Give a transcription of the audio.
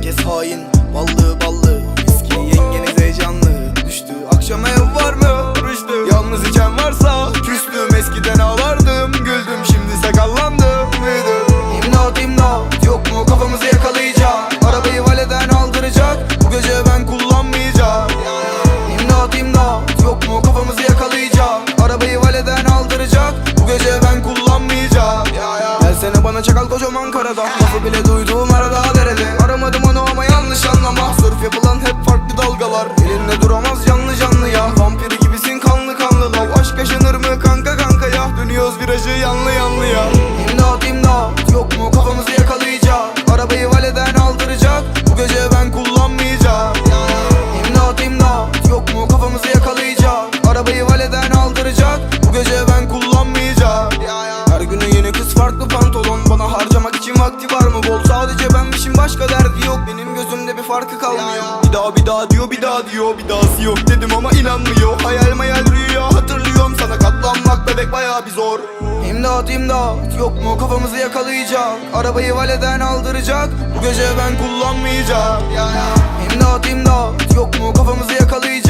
herkes hain. Ballı ballı Viski yengeniz heyecanlı Bana çakal kocaman karada. Lafı bile duyduğum arada derede. Aramadım onu ama yanlış anlama. Sörf yapılan hep farklı dalgalar. Elinde duramaz canlı canlı ya. Vampiri gibisin kanlı kanlı lav Aşk yaşanır mı kanka kanka ya? Dönüyoruz virajı yanlı yanlı ya. İmdat imdat. Yok mu kafamızı yakalayacak? Arabayı valeden aldıracak. Bu gece ben kullanmayacağım. İmdat imdat. Yok mu kafamızı yakalayacak? Arabayı valeden aldıracak. Bu gece Yeni kız farklı pantolon. Bana harcamak için vakti var mı? Bol Sadece benmişim. Başka derdi yok. Benim gözümde bir farkı kalmıyor. Bir daha bir daha diyor bir daha diyor. Bir dahası yok dedim ama inanmıyor. Hayal mayal rüya hatırlıyorum. Sana katlanmak bebek baya bir zor. İmdat imdat. Yok mu? Kafamızı yakalayacak. Arabayı valeden aldıracak. Bu gece ben kullanmayacağım. İmdat imdat. Yok mu? Kafamızı yakalayacak